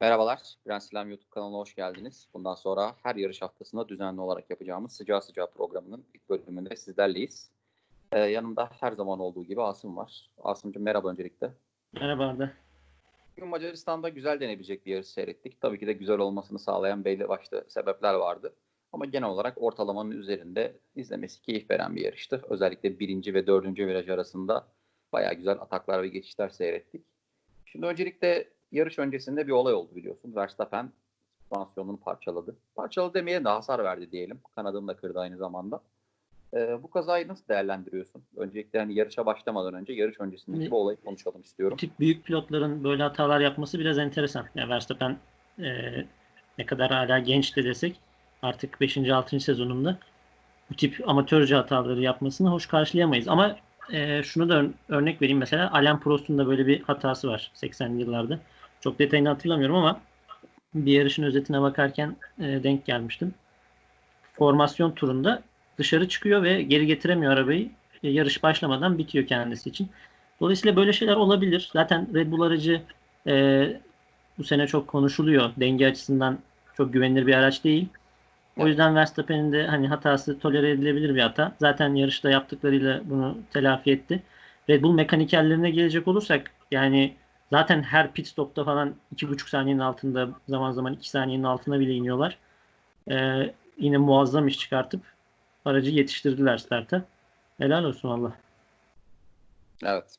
Merhabalar, Prens İslam YouTube kanalına hoş geldiniz. Bundan sonra her yarış haftasında düzenli olarak yapacağımız Sıcağı Sıcağı programının ilk bölümünde sizlerleyiz. Ee, yanımda her zaman olduğu gibi Asım var. Asım'cığım merhaba öncelikle. Merhaba Arda. Bugün Macaristan'da güzel denebilecek bir yarış seyrettik. Tabii ki de güzel olmasını sağlayan belli başlı sebepler vardı. Ama genel olarak ortalamanın üzerinde izlemesi keyif veren bir yarıştı. Özellikle birinci ve dördüncü viraj arasında bayağı güzel ataklar ve geçişler seyrettik. Şimdi öncelikle yarış öncesinde bir olay oldu biliyorsun. Verstappen süspansiyonunu parçaladı. Parçaladı demeye de hasar verdi diyelim. Kanadını da kırdı aynı zamanda. Ee, bu kazayı nasıl değerlendiriyorsun? Öncelikle hani yarışa başlamadan önce yarış öncesindeki bu olayı konuşalım istiyorum. Tip büyük pilotların böyle hatalar yapması biraz enteresan. Yani Verstappen e, ne kadar hala genç de desek artık 5. 6. sezonunda bu tip amatörce hataları yapmasını hoş karşılayamayız. Ama e, şunu da ör- örnek vereyim mesela Alain Prost'un da böyle bir hatası var 80'li yıllarda. Çok detayını hatırlamıyorum ama bir yarışın özetine bakarken e, denk gelmiştim. Formasyon turunda dışarı çıkıyor ve geri getiremiyor arabayı. E, yarış başlamadan bitiyor kendisi için. Dolayısıyla böyle şeyler olabilir. Zaten Red Bull aracı e, bu sene çok konuşuluyor. Denge açısından çok güvenilir bir araç değil. O yüzden Verstappen'in de hani hatası tolere edilebilir bir hata. Zaten yarışta yaptıklarıyla bunu telafi etti. Red Bull mekanikerlerine gelecek olursak yani zaten her pit stopta falan 2,5 saniyenin altında zaman zaman 2 saniyenin altına bile iniyorlar. Ee, yine muazzam iş çıkartıp aracı yetiştirdiler starta. Helal olsun valla. Evet.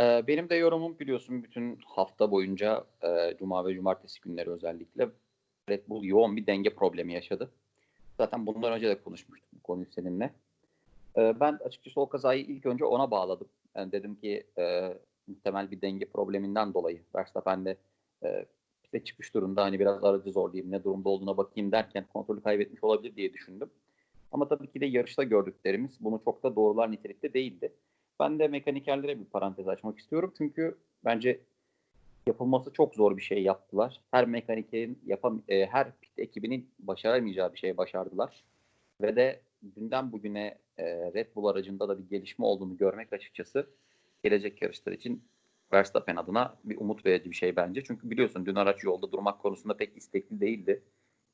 Ee, benim de yorumum biliyorsun bütün hafta boyunca e, Cuma ve Cumartesi günleri özellikle Red Bull yoğun bir denge problemi yaşadı. Zaten bundan önce de konuşmuştuk bu konuyu seninle. Ee, ben açıkçası o kazayı ilk önce ona bağladım. Yani dedim ki e, muhtemel bir denge probleminden dolayı Verstappen de e, piste çıkış durumda hani biraz aracı zorlayayım ne durumda olduğuna bakayım derken kontrolü kaybetmiş olabilir diye düşündüm. Ama tabii ki de yarışta gördüklerimiz bunu çok da doğrular nitelikte değildi. Ben de mekanikerlere bir parantez açmak istiyorum. Çünkü bence yapılması çok zor bir şey yaptılar. Her mekanikerin yapam e, her pit ekibinin başaramayacağı bir şey başardılar. Ve de dünden bugüne e, Red Bull aracında da bir gelişme olduğunu görmek açıkçası gelecek yarışlar için Verstappen adına bir umut verici bir şey bence. Çünkü biliyorsun dün araç yolda durmak konusunda pek istekli değildi.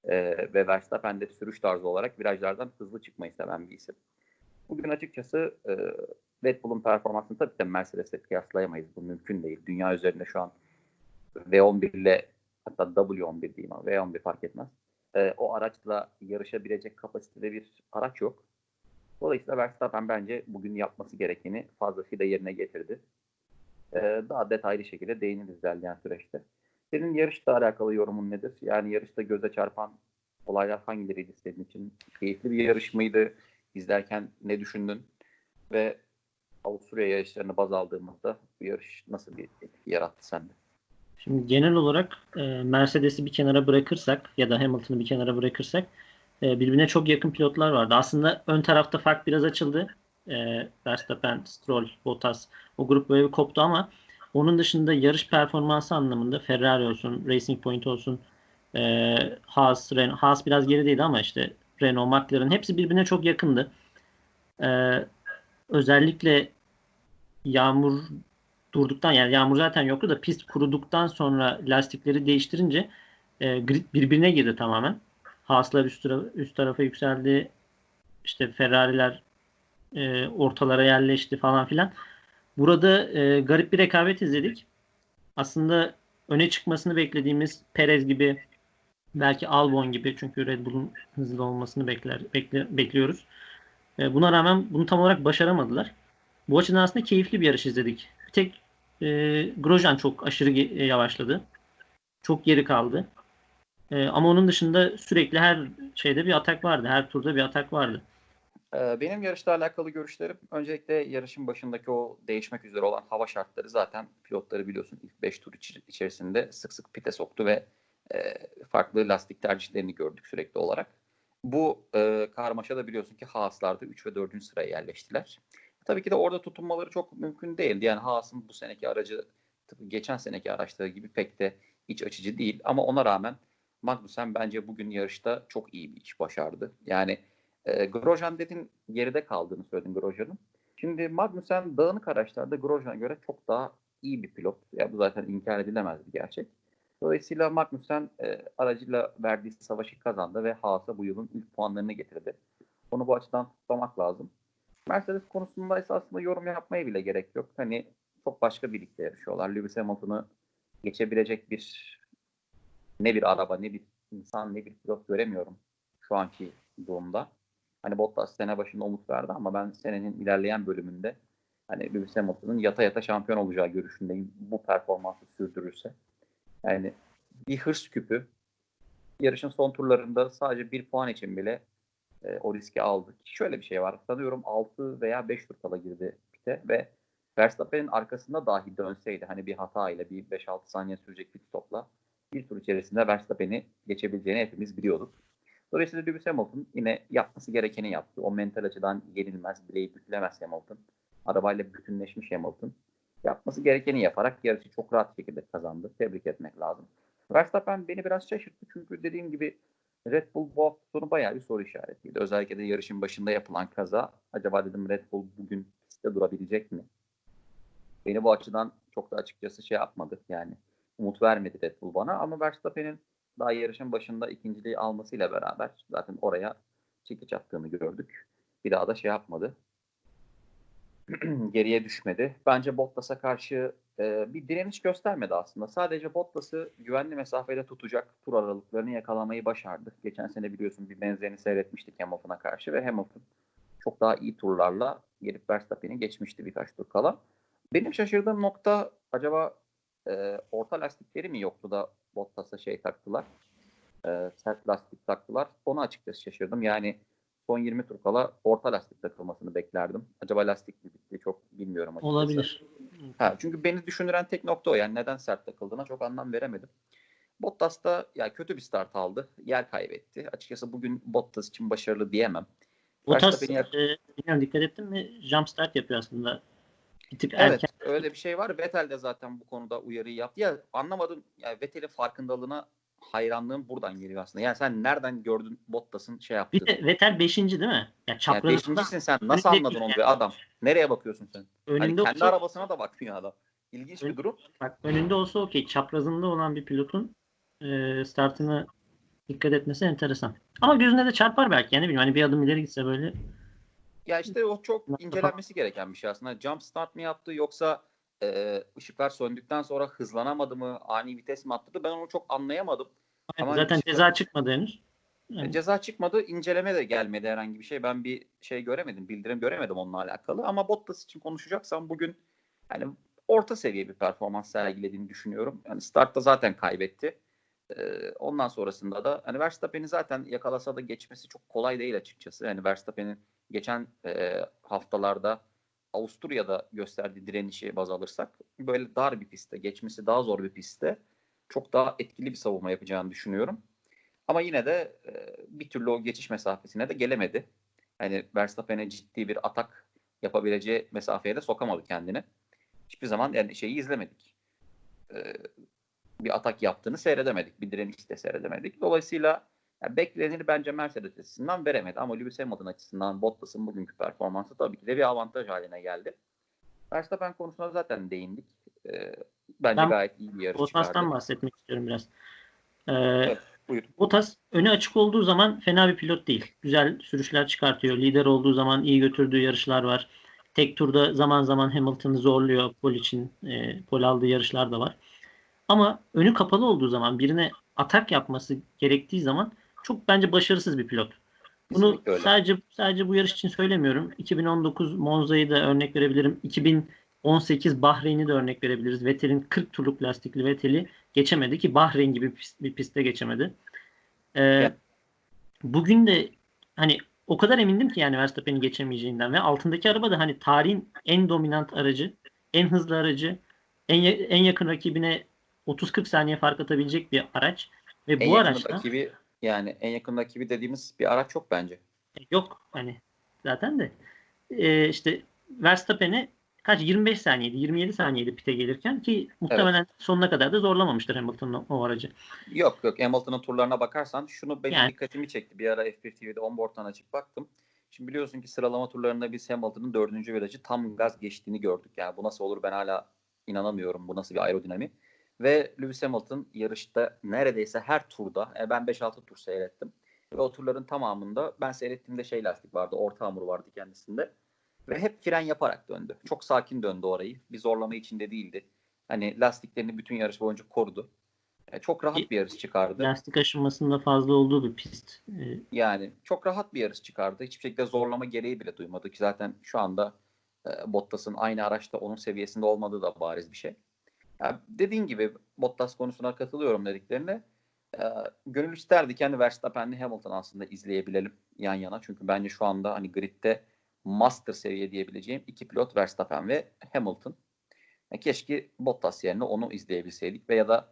E, ve Verstappen de sürüş tarzı olarak virajlardan hızlı çıkmayı seven bir isim. Bugün açıkçası e, Red Bull'un performansını tabii de Mercedes'le kıyaslayamayız. Bu mümkün değil. Dünya üzerinde şu an V11 ile hatta W11 diyeyim ama V11 fark etmez. E, o araçla yarışabilecek kapasitede bir araç yok. Dolayısıyla Verstappen bence bugün yapması gerekeni fazlasıyla yerine getirdi. E, daha detaylı şekilde değiniriz ilerleyen süreçte. Senin yarışla alakalı yorumun nedir? Yani yarışta göze çarpan olaylar hangileriydi senin için? Keyifli bir yarış mıydı? İzlerken ne düşündün? Ve Avusturya yarışlarını baz aldığımızda bu yarış nasıl bir etki yarattı sende? Şimdi genel olarak e, Mercedes'i bir kenara bırakırsak ya da Hamilton'ı bir kenara bırakırsak e, birbirine çok yakın pilotlar vardı. Aslında ön tarafta fark biraz açıldı. E, Verstappen, Stroll, Bottas o grup böyle bir koptu ama onun dışında yarış performansı anlamında Ferrari olsun, Racing Point olsun, e, Haas, Renault, Haas biraz gerideydi ama işte Renault, McLaren hepsi birbirine çok yakındı. E, özellikle yağmur durduktan yani yağmur zaten yoktu da pist kuruduktan sonra lastikleri değiştirince e, grid birbirine girdi tamamen. Haas'lar üst, tara- üst tarafa yükseldi. İşte Ferrari'ler e, ortalara yerleşti falan filan. Burada e, garip bir rekabet izledik. Aslında öne çıkmasını beklediğimiz Perez gibi belki Albon gibi çünkü Red Bull'un hızlı olmasını bekler bekle, bekliyoruz. E, buna rağmen bunu tam olarak başaramadılar. Bu açıdan aslında keyifli bir yarış izledik. Bir tek e, Grosjean çok aşırı e, yavaşladı. Çok geri kaldı. E, ama onun dışında sürekli her şeyde bir atak vardı. Her turda bir atak vardı. Ee, Benim yarışla alakalı görüşlerim öncelikle yarışın başındaki o değişmek üzere olan hava şartları zaten pilotları biliyorsun ilk 5 tur içerisinde sık sık pite soktu ve e, farklı lastik tercihlerini gördük sürekli olarak. Bu e, karmaşa da biliyorsun ki Haas'larda 3 ve 4. sıraya yerleştiler. Tabii ki de orada tutunmaları çok mümkün değildi. Yani Haas'ın bu seneki aracı tıpkı geçen seneki araçları gibi pek de iç açıcı değil. Ama ona rağmen Magnussen bence bugün yarışta çok iyi bir iş başardı. Yani e, Grosjean dedin geride kaldığını söyledin Grosjean'ın. Şimdi Magnussen dağınık araçlarda Grosjean'a göre çok daha iyi bir pilot. Ya bu zaten inkar edilemez bir gerçek. Dolayısıyla Magnussen e, aracıyla verdiği savaşı kazandı ve Haas'a bu yılın ilk puanlarını getirdi. Onu bu açıdan tutmak lazım. Mercedes konusunda esasında yorum yapmaya bile gerek yok. Hani çok başka bir ligde yarışıyorlar. Lewis Hamilton'ı geçebilecek bir ne bir araba, ne bir insan, ne bir pilot göremiyorum şu anki durumda. Hani Bottas sene başında umut verdi ama ben senenin ilerleyen bölümünde hani Lewis Hamilton'ın yata yata şampiyon olacağı görüşündeyim. Bu performansı sürdürürse. Yani bir hırs küpü yarışın son turlarında sadece bir puan için bile e, o riski aldı. Şöyle bir şey var. Sanıyorum 6 veya 5 tur kala girdi pite ve Verstappen'in arkasında dahi dönseydi hani bir hata ile bir 5-6 saniye sürecek bir stopla bir tur içerisinde Verstappen'i geçebileceğini hepimiz biliyorduk. Dolayısıyla Lewis Hamilton yine yapması gerekeni yaptı. O mental açıdan yenilmez, bileği bükülemez Hamilton. Arabayla bütünleşmiş Hamilton. Yapması gerekeni yaparak yarışı çok rahat şekilde kazandı. Tebrik etmek lazım. Verstappen beni biraz şaşırttı çünkü dediğim gibi Red Bull bu hafta sonu bayağı bir soru işaretiydi. Özellikle de yarışın başında yapılan kaza. Acaba dedim Red Bull bugün pistte durabilecek mi? Beni bu açıdan çok da açıkçası şey yapmadı. Yani umut vermedi Red Bull bana ama Verstappen'in daha yarışın başında ikinciliği almasıyla beraber zaten oraya çekiç attığını gördük. Bir daha da şey yapmadı. Geriye düşmedi. Bence Bottas'a karşı e, bir direniş göstermedi aslında. Sadece Bottas'ı güvenli mesafede tutacak tur aralıklarını yakalamayı başardı. Geçen sene biliyorsun bir benzerini seyretmiştik Hamilton'a karşı ve Hamilton çok daha iyi turlarla gelip Verstappen'i geçmişti birkaç tur kala. Benim şaşırdığım nokta acaba e, orta lastikleri mi yoktu da Bottas'a şey taktılar? E, sert lastik taktılar. Onu açıkçası şaşırdım. Yani son 20 tur kala orta lastik takılmasını beklerdim. Acaba lastik mi bitti çok bilmiyorum açıkçası. Olabilir. Ha, çünkü beni düşündüren tek nokta o. Yani neden sert takıldığına çok anlam veremedim. Bottas da ya kötü bir start aldı. Yer kaybetti. Açıkçası bugün Bottas için başarılı diyemem. Bottas yak- e, bilmiyorum dikkat ettin mi? Jump start yapıyor aslında. Bir tık Evet erken. öyle bir şey var. Vettel de zaten bu konuda uyarıyı yaptı. Ya anlamadım. Yani Vettel'in farkındalığına hayranlığım buradan geliyor aslında. Yani sen nereden gördün Bottas'ın şey yaptığını? Bir de Vettel 5. değil mi? Ya Yani çaprazında beşincisin sen. Nasıl önünde anladın onu be adam? Nereye bakıyorsun sen? Hani önünde kendi olsa, arabasına da bakmıyor adam. İlginç bir Ön- durum. bak, önünde olsa okey. Çaprazında olan bir pilotun e, startına dikkat etmesi enteresan. Ama gözüne de çarpar belki. Yani bileyim hani bir adım ileri gitse böyle. Ya işte o çok incelenmesi gereken bir şey aslında. Jump start mı yaptı yoksa e, ışıklar söndükten sonra hızlanamadı mı? Ani vites mi attı? Ben onu çok anlayamadım. Ama zaten işte- ceza çıkmadı henüz. E, Yani, Ceza çıkmadı, inceleme de gelmedi herhangi bir şey. Ben bir şey göremedim, bildirim göremedim onunla alakalı. Ama Bottas için konuşacaksam bugün yani orta seviye bir performans sergilediğini düşünüyorum. Yani startta zaten kaybetti. E, ondan sonrasında da hani Verstappen'i zaten yakalasa da geçmesi çok kolay değil açıkçası. Yani Verstappen'in geçen e, haftalarda Avusturya'da gösterdiği direnişi baz alırsak böyle dar bir pistte, geçmesi daha zor bir pistte çok daha etkili bir savunma yapacağını düşünüyorum. Ama yine de e, bir türlü o geçiş mesafesine de gelemedi. Yani Verstappen'e ciddi bir atak yapabileceği mesafeye de sokamadı kendini. Hiçbir zaman yani şeyi izlemedik. E, bir atak yaptığını seyredemedik. Bir direniş de seyredemedik. Dolayısıyla yani bekleneni bence Mercedes açısından veremedi. Ama Lewis Hamilton açısından Bottas'ın bugünkü performansı tabii ki de bir avantaj haline geldi. Verstappen konusuna zaten değindik. E, bence Ben gayet iyi bir yarış Bottas'tan bahsetmek istiyorum biraz. Ee, Evet. Bottas önü açık olduğu zaman fena bir pilot değil. Güzel sürüşler çıkartıyor. Lider olduğu zaman iyi götürdüğü yarışlar var. Tek turda zaman zaman Hamilton'ı zorluyor. Pol için e, pol aldığı yarışlar da var. Ama önü kapalı olduğu zaman birine atak yapması gerektiği zaman çok bence başarısız bir pilot. Bunu sadece sadece bu yarış için söylemiyorum. 2019 Monza'yı da örnek verebilirim. 2018 Bahreyn'i de örnek verebiliriz. Vettel'in 40 turluk lastikli Vettel'i geçemedi ki Bahreyn gibi pist- bir pistte geçemedi. Ee, Ya. bugün de hani o kadar emindim ki yani Verstappen'i geçemeyeceğinden ve altındaki araba da hani tarihin en dominant aracı, en hızlı aracı, en, en yakın rakibine 30-40 saniye fark atabilecek bir araç ve En bu araçta rakibi yani en yakın rakibi dediğimiz bir araç yok bence. Yok hani zaten de Ee, işte Verstappen'e kaç 25 saniyeydi 27 saniyeydi pite gelirken ki muhtemelen sonuna kadar da zorlamamıştır Hamilton'ın o, o aracı. Yok yok Hamilton'ın turlarına bakarsan şunu benim Yani- dikkatimi çekti. Bir ara F1 TV'de onboard'dan açıp baktım. Şimdi biliyorsun ki sıralama turlarında biz Hamilton'ın dördüncü virajı tam gaz geçtiğini gördük. Yani bu nasıl olur ben hala inanamıyorum bu nasıl bir aerodinami. Ve Lewis Hamilton yarışta neredeyse her turda, e, ben 5-6 tur seyrettim. Ve o turların tamamında ben seyrettiğimde şey lastik vardı, orta hamur vardı kendisinde. Ve hep fren yaparak döndü. Çok sakin döndü orayı. Bir zorlama içinde değildi. Hani lastiklerini bütün yarış boyunca korudu. E, çok rahat bir yarış çıkardı. Lastik aşınmasında fazla olduğu bir pist. Ee, Yani çok rahat bir yarış çıkardı. Hiçbir şekilde zorlama gereği bile duymadı ki zaten şu anda e, Bottas'ın aynı araçta onun seviyesinde olmadığı da bariz bir şey. Dediğin gibi Bottas konusuna katılıyorum dediklerine. E, gönül isterdi kendi Verstappen'le Hamilton aslında izleyebilelim yan yana. Çünkü bence şu anda hani gridde master seviye diyebileceğim iki pilot Verstappen ve Hamilton. Yani keşke Bottas yerine onu izleyebilseydik ve ya da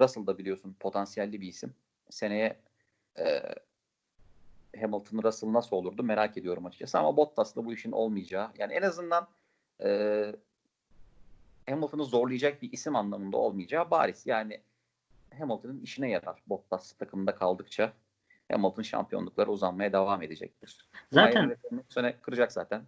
Russell da biliyorsun potansiyelli bir isim. Seneye e, Hamilton Russell nasıl olurdu merak ediyorum açıkçası ama Bottas'la bu işin olmayacağı yani en azından e, Hamilton'ı zorlayacak bir isim anlamında olmayacağı bariz. Yani Hamilton'ın işine yarar Bottas takımda kaldıkça. Hamilton şampiyonluklara uzanmaya devam edecektir. Zaten sene kıracak zaten.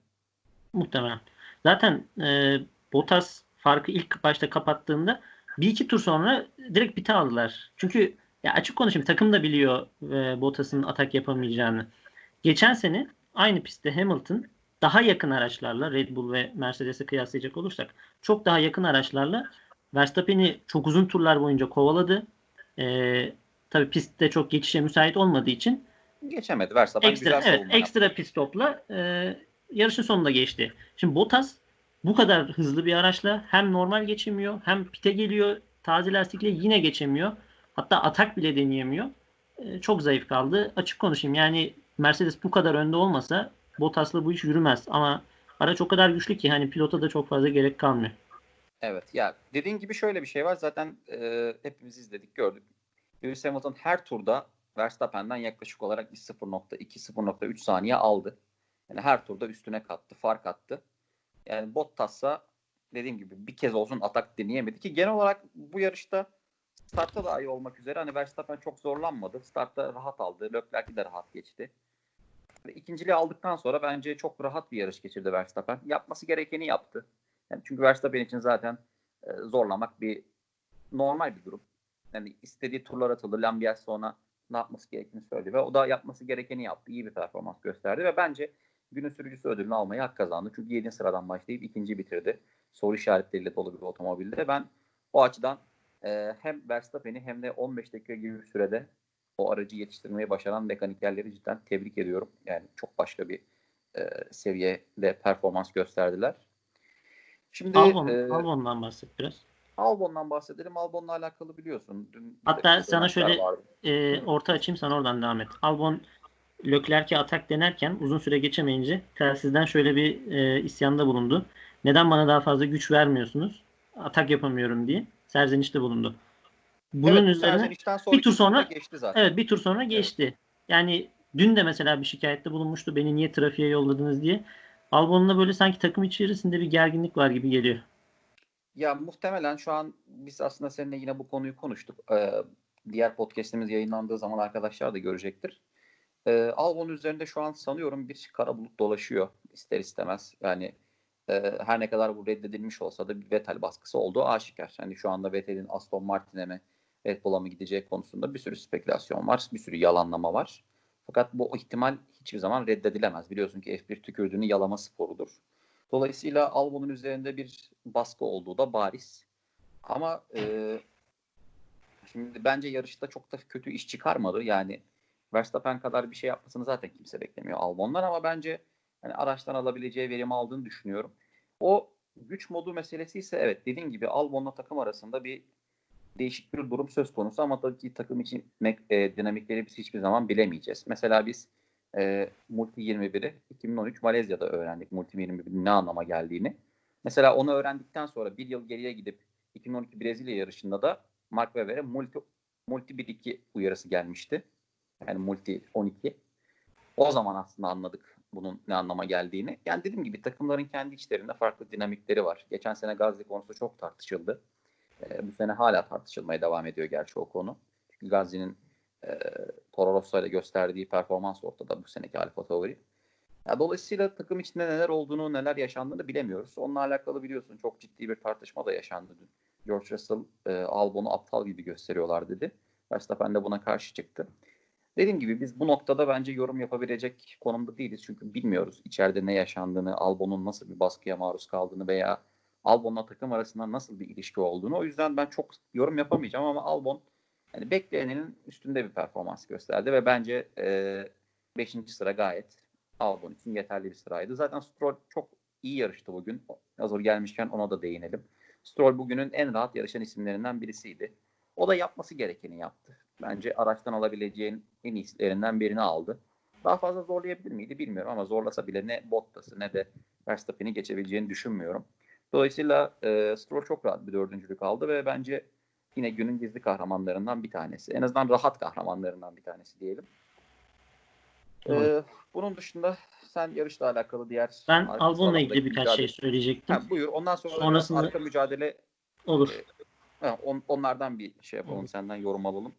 muhtemelen. Zaten e, Bottas farkı ilk başta kapattığında bir iki tur sonra direkt pite aldılar. Çünkü ya açık konuşayım takım da biliyor e, Bottas'ın atak yapamayacağını. Geçen sene aynı pistte Hamilton daha yakın araçlarla Red Bull ve Mercedes'e kıyaslayacak olursak çok daha yakın araçlarla Verstappen'i çok uzun turlar boyunca kovaladı. E, tabii pistte çok geçişe müsait olmadığı için Geçemedi. Verstappen ekstra, güzel evet, ekstra yaptı. pit stopla e, yarışın sonunda geçti. Şimdi Bottas bu kadar hızlı bir araçla hem normal geçemiyor hem pite geliyor taze lastikle yine geçemiyor. Hatta atak bile deneyemiyor. E, çok zayıf kaldı. Açık konuşayım yani Mercedes bu kadar önde olmasa Bottas'la bu iş yürümez. Ama araç o kadar güçlü ki hani pilota da çok fazla gerek kalmıyor. Evet ya dediğin gibi şöyle bir şey var. Zaten e, hepimiz izledik gördük. Lewis Hamilton her turda Verstappen'den yaklaşık olarak bir 0.2 0.3 saniye aldı. Yani her turda üstüne kattı, fark attı. Yani Bottas'a dediğim gibi bir kez olsun atak deneyemedi ki genel olarak bu yarışta startta da iyi olmak üzere hani Verstappen çok zorlanmadı. Startta rahat aldı. Leclerc de rahat geçti. İkinciliği aldıktan sonra bence çok rahat bir yarış geçirdi Verstappen. Yapması gerekeni yaptı. Yani çünkü Verstappen için zaten e, zorlamak bir normal bir durum. Yani istediği turlar atıldı. Lambias sonra ne yapması gerektiğini söyledi ve o da yapması gerekeni yaptı. İyi bir performans gösterdi ve bence günün sürücüsü ödülünü almayı hak kazandı. Çünkü 7. sıradan başlayıp ikinci bitirdi. Soru işaretleriyle dolu bir otomobilde. Ben o açıdan e, hem Verstappen'i hem de 15 dakika gibi bir sürede o aracı yetiştirmeyi başaran mekanikerleri cidden tebrik ediyorum. Yani çok başka bir e, seviyede performans gösterdiler. Şimdi Albon, e, Albon'dan bahset biraz. Albon'dan bahsedelim. Albon'la alakalı biliyorsun. Dün Hatta sana şöyle- vardı. e, orta açayım sen oradan devam et. Albon Leclerc'e atak denerken uzun süre geçemeyince telsizden şöyle bir e, isyanda bulundu. Neden bana daha fazla güç vermiyorsunuz? Atak yapamıyorum diye serzenişte bulundu. Bunun evet, üzerine bir tur sonra- geçti zaten. evet bir tur sonra geçti. Yani dün de mesela bir şikayette bulunmuştu. Beni niye trafiğe yolladınız diye. Albon'la böyle sanki takım içerisinde bir gerginlik var gibi geliyor. Ya muhtemelen şu an biz aslında seninle yine bu konuyu konuştuk. Ee, diğer podcast'imiz yayınlandığı zaman arkadaşlar da görecektir. Ee, Albon üzerinde şu an sanıyorum bir kara bulut dolaşıyor ister istemez. Yani e, her ne kadar bu reddedilmiş olsa da bir Vettel baskısı olduğu aşikar. Yani şu anda Vettel'in Aston Martin'e mi Red Bull'a mı gideceği konusunda bir sürü spekülasyon var. Bir sürü yalanlama var. Fakat bu ihtimal hiçbir zaman reddedilemez. Biliyorsun ki F1 tükürdüğünü yalama sporudur. Dolayısıyla Albon'un üzerinde bir baskı olduğu da bariz. Ama e, şimdi bence yarışta çok da kötü iş çıkarmadı. Yani Verstappen kadar bir şey yapmasını zaten kimse beklemiyor Albon'dan ama bence hani araçtan alabileceği verimi aldığını düşünüyorum. O güç modu meselesi ise evet dediğin gibi Albon'la takım arasında bir değişik bir durum söz konusu ama tabii ki takım için e, dinamikleri biz hiçbir zaman bilemeyeceğiz. Mesela biz e, Multi 21'i 2013 Malezya'da öğrendik Multi 21'in ne anlama geldiğini. Mesela onu öğrendikten sonra bir yıl geriye gidip 2012 Brezilya yarışında da Mark Webber'e Multi, Multi 1-2 uyarısı gelmişti. Yani Multi 12. O zaman aslında anladık bunun ne anlama geldiğini. Yani dediğim gibi takımların kendi içlerinde farklı dinamikleri var. Geçen sene Gazze konusu çok tartışıldı. E, bu sene hala tartışılmaya devam ediyor gerçi o konu. Çünkü Gazze'nin e, Toro ile gösterdiği performans ortada bu seneki Alfa Tauri. Ya dolayısıyla takım içinde neler olduğunu, neler yaşandığını bilemiyoruz. Onunla alakalı biliyorsun çok ciddi bir tartışma da yaşandı dün. George Russell e, Albon'u aptal gibi gösteriyorlar dedi. Verstappen de buna karşı çıktı. Dediğim gibi biz bu noktada bence yorum yapabilecek konumda değiliz. Çünkü bilmiyoruz içeride ne yaşandığını, Albon'un nasıl bir baskıya maruz kaldığını veya Albon'la takım arasında nasıl bir ilişki olduğunu. O yüzden ben çok yorum yapamayacağım ama Albon yani beklenenin üstünde bir performans gösterdi ve bence 5. E, sıra gayet Albon için yeterli bir sıraydı. Zaten Stroll çok iyi yarıştı bugün. Hazır gelmişken ona da değinelim. Stroll bugünün en rahat yarışan isimlerinden birisiydi. O da yapması gerekeni yaptı. Bence araçtan alabileceğin en iyilerinden birini aldı. Daha fazla zorlayabilir miydi bilmiyorum ama zorlasa bile ne Bottas'ı ne de Verstappen'i geçebileceğini düşünmüyorum. Dolayısıyla e, Stroll çok rahat bir dördüncülük aldı ve bence yine günün gizli kahramanlarından bir tanesi. En azından rahat kahramanlarından bir tanesi diyelim. Ee, bunun dışında sen yarışla alakalı diğer... Ben Albon'la ilgili birkaç mücadele... şey söyleyecektim. Ha, buyur. Ondan sonra Sonrasında... arka mücadele... Olur. E, on, onlardan bir şey yapalım. Olur. Senden yorum alalım.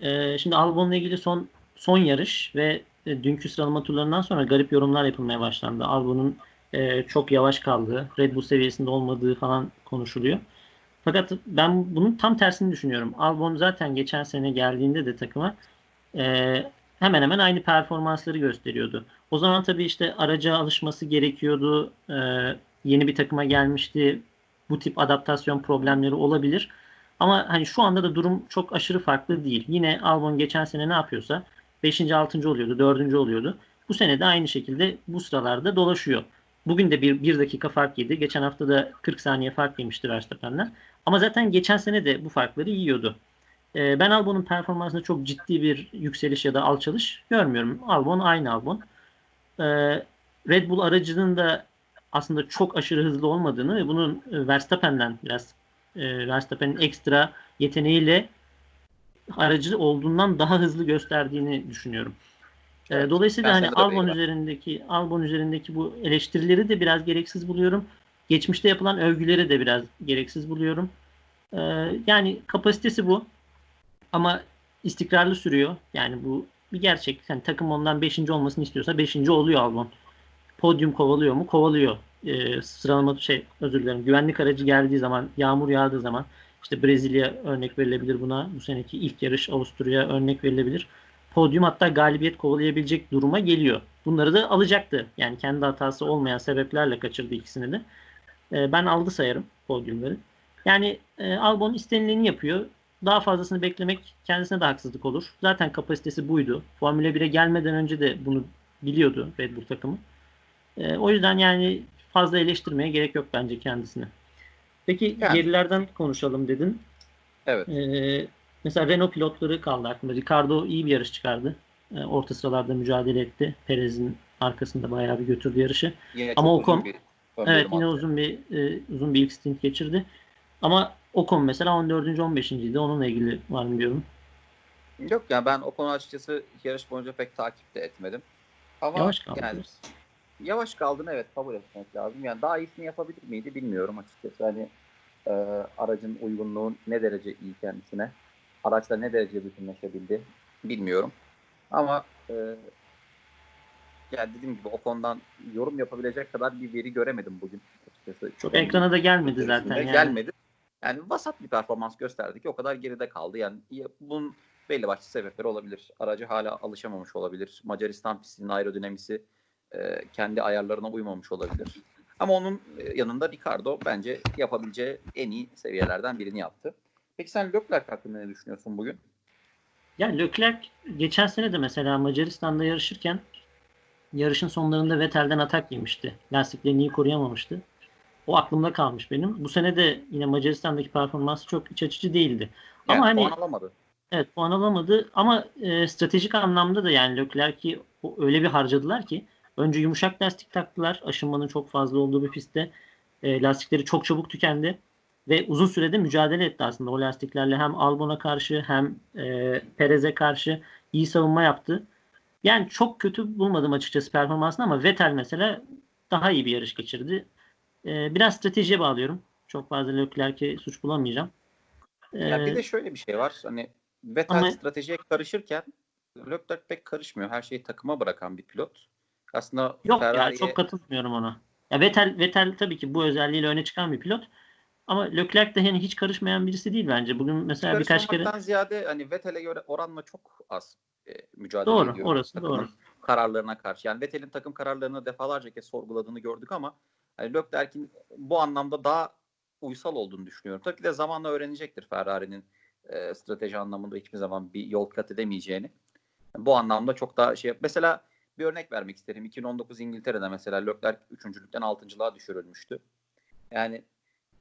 Ee, şimdi Albon'la ilgili son son yarış ve e, dünkü sıralama turlarından sonra garip yorumlar yapılmaya başlandı. Albon'un e, çok yavaş kaldığı, Red Bull seviyesinde olmadığı falan konuşuluyor. Fakat ben bunun tam tersini düşünüyorum. Albon zaten geçen sene geldiğinde de takıma e, hemen hemen aynı performansları gösteriyordu. O zaman tabii işte araca alışması gerekiyordu. E, yeni bir takıma gelmişti. Bu tip adaptasyon problemleri olabilir. Ama hani şu anda da durum çok aşırı farklı değil. Yine Albon geçen sene ne yapıyorsa 5. 6. oluyordu, 4. oluyordu. Bu sene de aynı şekilde bu sıralarda dolaşıyor. Bugün de bir, bir dakika fark yedi. Geçen hafta da 40 saniye fark yemişti Verstappen'den. Ama zaten geçen sene de bu farkları yiyordu. Ee, ben Albon'un performansında çok ciddi bir yükseliş ya da alçalış görmüyorum. Albon aynı Albon. Ee, Red Bull aracının da aslında çok aşırı hızlı olmadığını ve bunun e, Verstappen'den biraz e, Verstappen'in ekstra yeteneğiyle aracı olduğundan daha hızlı gösterdiğini düşünüyorum. Evet, Dolayısıyla hani Albon üzerindeki Albon üzerindeki bu eleştirileri de biraz gereksiz buluyorum. Geçmişte yapılan övgüleri de biraz gereksiz buluyorum. Ee, yani kapasitesi bu. Ama istikrarlı sürüyor. Yani bu bir gerçek. Yani takım ondan 5. olmasını istiyorsa 5. oluyor Albon. Podyum kovalıyor mu? Kovalıyor. Ee, sıralama şey özür dilerim. Güvenlik aracı geldiği zaman, yağmur yağdığı zaman işte Brezilya örnek verilebilir buna. Bu seneki ilk yarış Avusturya örnek verilebilir. Podyum hatta galibiyet kovalayabilecek duruma geliyor. Bunları da alacaktı. Yani kendi hatası olmayan sebeplerle kaçırdı ikisini de. Ee, ben aldı sayarım podyumları. Yani e, Albon istenileni yapıyor daha fazlasını beklemek kendisine de haksızlık olur. Zaten kapasitesi buydu. Formula 1'e gelmeden önce de bunu biliyordu Red Bull takımı. E, o yüzden yani fazla eleştirmeye gerek yok bence kendisine. Peki yani. gerilerden konuşalım dedin. Evet. E, mesela Renault pilotları kaldı aklımda. Ricardo iyi bir yarış çıkardı. E, orta sıralarda mücadele etti. Perez'in arkasında bayağı bir götürdü yarışı. Yine Ama Ocon Evet yine uzun bir e, uzun bir ilk stint geçirdi. Ama Ocon mesela 14. 15. idi. Onunla ilgili var mı diyorum. Yok ya ben Ocon'u açıkçası yarış boyunca pek takip de etmedim. Ama yavaş kaldı. Yani, yavaş kaldığını evet kabul etmek lazım. Yani daha iyisini yapabilir miydi bilmiyorum açıkçası. Hani e, aracın uygunluğu ne derece iyi kendisine. Araçla ne derece bütünleşebildi bilmiyorum. Ama e, yani dediğim gibi o konudan yorum yapabilecek kadar bir veri göremedim bugün. Açıkçası. Çok ekrana da gelmedi zaten. Yani. Gelmedi. Yani vasat bir performans gösterdi ki o kadar geride kaldı. Yani bunun belli başlı sebepleri olabilir. Aracı hala alışamamış olabilir. Macaristan pistinin aerodinamisi e, kendi ayarlarına uymamış olabilir. Ama onun e, yanında Ricardo bence yapabileceği en iyi seviyelerden birini yaptı. Peki sen Leclerc hakkında ne düşünüyorsun bugün? Ya Leclerc geçen sene de mesela Macaristan'da yarışırken yarışın sonlarında Vettel'den atak yemişti. Lastiklerini iyi koruyamamıştı. O aklımda kalmış benim. Bu sene de yine Macaristan'daki performansı çok iç açıcı değildi. Yani ama hani puan alamadı. Evet puan alamadı ama e, stratejik anlamda da yani Leclerc'i öyle bir harcadılar ki önce yumuşak lastik taktılar. Aşınmanın çok fazla olduğu bir pistte. E, lastikleri çok çabuk tükendi ve uzun sürede mücadele etti aslında o lastiklerle hem Albon'a karşı hem e, Perez'e karşı iyi savunma yaptı. Yani çok kötü bulmadım açıkçası performansını ama Vettel mesela daha iyi bir yarış geçirdi. E, biraz stratejiye bağlıyorum. Çok fazla Leclerc'e suç bulamayacağım. E, ya bir de şöyle bir şey var. Hani Vettel ama, stratejiye karışırken Leclerc pek karışmıyor. Her şeyi takıma bırakan bir pilot. Aslında Yok ya Ferrari'ye çok katılmıyorum ona. Ya Vettel Vettel tabii ki bu özelliğiyle öne çıkan bir pilot. Ama Leclerc de yani hiç karışmayan birisi değil bence. Bugün mesela birkaç kere ziyade hani Vettel'e göre oranla çok az e, mücadele Doğru, ediyor. orası takımın doğru. kararlarına karşı. Yani Vettel'in takım kararlarını defalarca kez sorguladığını gördük ama hani Leclerc'in bu anlamda daha uysal olduğunu düşünüyorum. Tabii ki de zamanla öğrenecektir Ferrari'nin e, strateji anlamında hiçbir zaman bir yol kat edemeyeceğini. Bu anlamda çok daha şey mesela bir örnek vermek isterim. 2019 İngiltere'de mesela Leclerc 3.lükten 6.lığa düşürülmüştü. Yani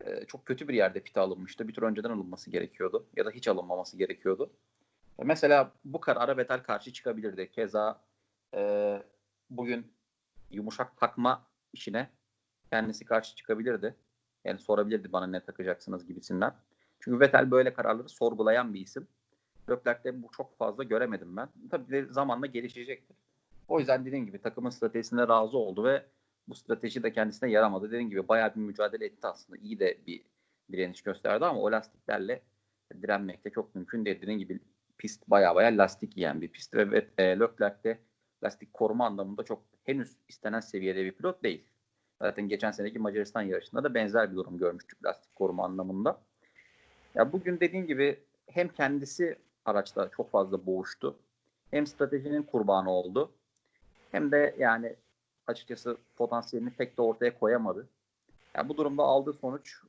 e, çok kötü bir yerde pite alınmıştı. Bir tur önceden alınması gerekiyordu. Ya da hiç alınmaması gerekiyordu. E, Mesela bu karara Vettel karşı çıkabilirdi. Keza e, bugün yumuşak takma işine kendisi karşı çıkabilirdi. Yani sorabilirdi bana ne takacaksınız gibisinden. Çünkü Vettel böyle kararları sorgulayan bir isim. Leclerc'te bu çok fazla göremedim ben. Tabii de zamanla gelişecektir. O yüzden dediğim gibi takımın stratejisine razı oldu ve bu strateji de kendisine yaramadı. Dediğim gibi bayağı bir mücadele etti aslında. İyi de bir direniş gösterdi ama o lastiklerle direnmek de çok mümkün değil. Dediğim gibi pist bayağı bayağı lastik yiyen bir pist ve e, Leclerc de lastik koruma anlamında çok henüz istenen seviyede bir pilot değil. Zaten geçen seneki Macaristan yarışında da benzer bir durum görmüştük lastik koruma anlamında. Ya bugün dediğim gibi hem kendisi araçta çok fazla boğuştu. Hem stratejinin kurbanı oldu. Hem de yani açıkçası potansiyelini pek de ortaya koyamadı. Yani bu durumda aldığı sonuç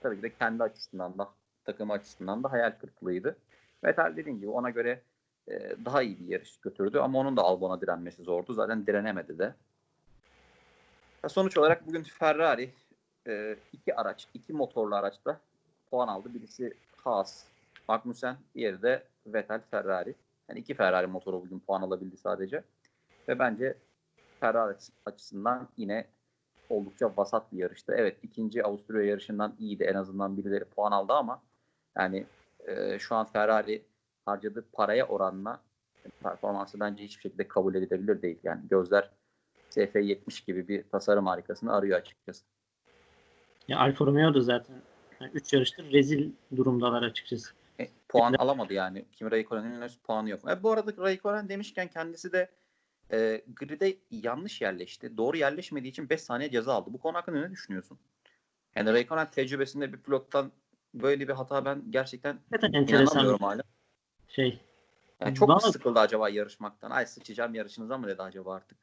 tabii ki de kendi açısından da takım açısından da hayal kırıklığıydı. Vettel dediğim gibi ona göre e, daha iyi bir yarış götürdü ama onun da Albon'a direnmesi zordu. Zaten direnemedi de. Ya sonuç olarak bugün Ferrari e, iki araç, iki motorlu araçta puan aldı. Birisi Haas, Magnussen, diğeri de Vettel Ferrari. Yani iki Ferrari motoru bugün puan alabildi sadece. Ve bence Ferrari açısından yine oldukça vasat bir yarıştı. Evet ikinci Avusturya yarışından iyiydi. En azından birileri puan aldı ama yani e, şu an Ferrari harcadığı paraya oranla performansı bence hiçbir şekilde kabul edilebilir değil. Yani gözler SF70 gibi bir tasarım harikasını arıyor açıkçası. ya Alfa Romeo da zaten 3 yarıştır rezil durumdalar açıkçası. E, puan alamadı yani. Kimi Raikkonen'in henüz puanı yok. E, bu arada Raikkonen demişken kendisi de e, grid'e yanlış yerleşti. Doğru yerleşmediği için 5 saniye ceza aldı. Bu konu hakkında ne düşünüyorsun? Yani Raikkonen tecrübesinde bir pilottan böyle bir hata ben gerçekten enteresan inanamıyorum hala. şey. Yani çok Bana- sıkıldı acaba yarışmaktan? Ay sıçacağım yarışınıza mı dedi acaba artık?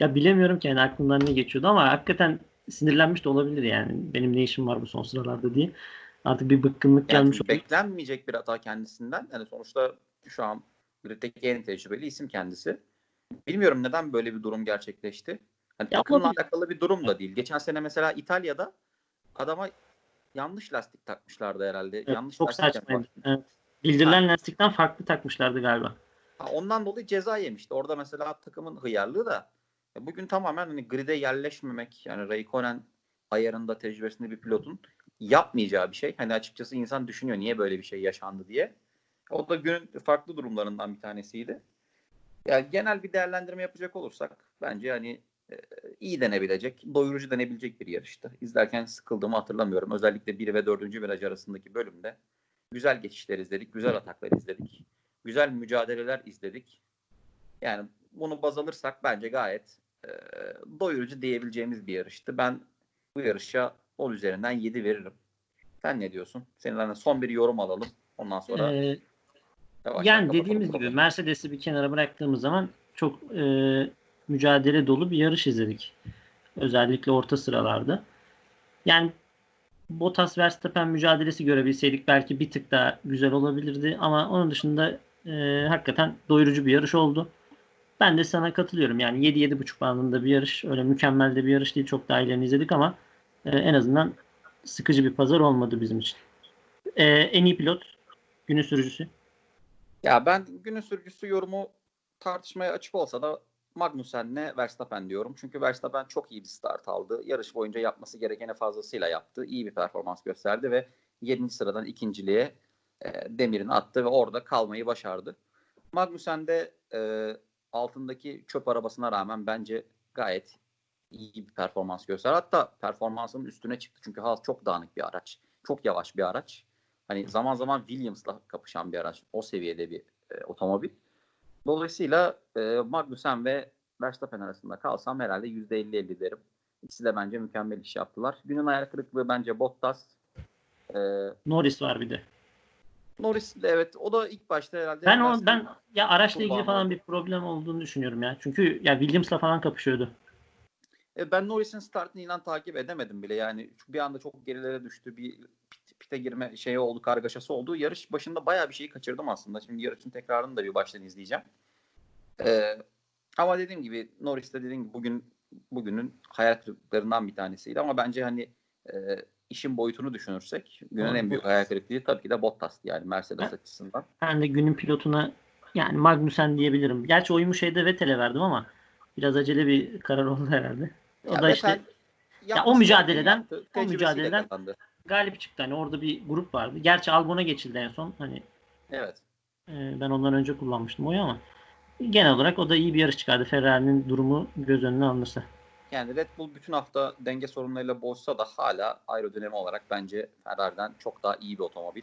Ya bilemiyorum ki yani aklımdan ne geçiyordu ama hakikaten sinirlenmiş de olabilir yani. Benim ne işim var bu son sıralarda diye. Artık bir bıkkınlık Yani gelmiş beklenmeyecek bir hata kendisinden. Yani sonuçta şu an griddeki en tecrübeli isim kendisi. Bilmiyorum neden böyle bir durum gerçekleşti. Hani takımla alakalı bir durum da değil. Geçen sene mesela İtalya'da adama yanlış lastik takmışlardı herhalde. Evet, yanlış çok lastik saçmaydı. Evet. Bildirilen lastikten farklı takmışlardı galiba. Ha, Ondan dolayı ceza yemişti. Orada mesela takımın hıyarlığı da bugün tamamen hani grid'e yerleşmemek yani Raikkonen ayarında tecrübesinde bir pilotun yapmayacağı bir şey. Hani açıkçası insan düşünüyor niye böyle bir şey yaşandı diye. O da günün farklı durumlarından bir tanesiydi. Yani genel bir değerlendirme yapacak olursak bence hani e, iyi denebilecek, doyurucu denebilecek bir yarıştı. İzlerken sıkıldığımı hatırlamıyorum. Özellikle 1 ve 4. viraj arasındaki bölümde güzel geçişler izledik, güzel ataklar izledik güzel mücadeleler izledik. Yani bunu baz alırsak bence gayet e, doyurucu diyebileceğimiz bir yarıştı. Ben bu yarışa 10 üzerinden 7 veririm. Sen ne diyorsun? Seninle son bir yorum alalım. Ondan sonra Ee, yavaş yani dediğimiz gibi. Mercedes'i bir kenara bıraktığımız zaman çok e, mücadele dolu bir yarış izledik. Özellikle orta sıralarda. Yani Bottas Verstappen mücadelesi görebilseydik belki bir tık daha güzel olabilirdi ama onun dışında e, hakikaten doyurucu bir yarış oldu. Ben de sana katılıyorum. Yani 7-7.5 bandında bir yarış. Öyle mükemmel de bir yarış değil. Çok daha ilerini izledik ama e, en azından sıkıcı bir pazar olmadı bizim için. E, en iyi pilot günün sürücüsü. Ya ben günün sürücüsü yorumu tartışmaya açık olsa da Magnussen'le Verstappen diyorum. Çünkü Verstappen çok iyi bir start aldı. Yarış boyunca yapması gerekeni fazlasıyla yaptı. İyi bir performans gösterdi ve 7. sıradan ikinciliğe e, demirini attı ve orada kalmayı başardı. Magnussen de e, altındaki çöp arabasına rağmen bence gayet iyi bir performans gösterdi. Hatta performansının üstüne çıktı. Çünkü Haas çok dağınık bir araç. Çok yavaş bir araç. Hani zaman zaman Williams'la kapışan bir araç. O seviyede bir e, otomobil. Dolayısıyla e, Magnussen ve Verstappen arasında kalsam herhalde %50-50 derim. İkisi de bence mükemmel iş yaptılar. Günün hayal kırıklığı bence Bottas. Ee, Norris var bir de. Norris de evet o da ilk başta herhalde Ben o ben ya araçla ilgili falan bir problem olduğunu düşünüyorum ya. Çünkü ya Williams'la falan kapışıyordu. E, ben Norris'in startını inan takip edemedim bile. Yani bir anda çok gerilere düştü. Bir pite girme şeyi oldu, kargaşası oldu. Yarış başında bayağı bir şeyi kaçırdım aslında. Şimdi yarışın tekrarını da bir baştan izleyeceğim. E, ama dediğim gibi Norris de dediğim gibi bugün bugünün hayal kırıklıklarından bir tanesiydi. Ama bence hani e, işin boyutunu düşünürsek günün en büyük hayal kırıklığı tabii ki de Bottas'tı yani Mercedes Ben- açısından. Ben de günün pilotuna yani Magnussen diyebilirim. Gerçi oyumu şeyde Vettel'e verdim ama biraz acele bir karar oldu herhalde. O Ya da işte Vettel ya yapması o mücadeleden- yaptı. o mücadeleden- kazandı. Galip çıktı. Hani orada bir grup vardı. Gerçi Albon'a geçildi en son. Hani Evet. e, ben ondan önce kullanmıştım oyu ama genel olarak o da iyi bir yarış çıkardı. Ferrari'nin durumu göz önüne alınırsa. Yani Red Bull bütün hafta denge sorunlarıyla boğuşsa da hala aerodinami olarak bence Ferrari'den çok daha iyi bir otomobil.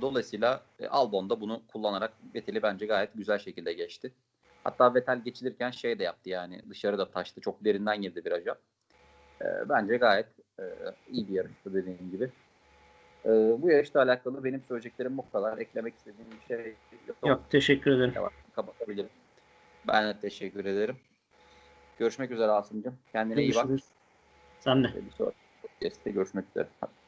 Dolayısıyla e, Albon da bunu kullanarak Vettel'i bence gayet güzel şekilde geçti. Hatta Vettel geçilirken şey de yaptı yani dışarıda taştı. Çok derinden girdi viraja. E, bence gayet e, iyi bir yarıştı dediğim gibi. E, bu yarışla alakalı benim söyleyeceklerim bu kadar. Eklemek istediğim bir şey yok. Yok teşekkür ederim. Kapatabilirim. Ben de teşekkür ederim. Görüşmek üzere Asım'cığım. Kendine iyi bak. Görüşürüz. Sen de. Bir sonraki görüşmek üzere. Hadi.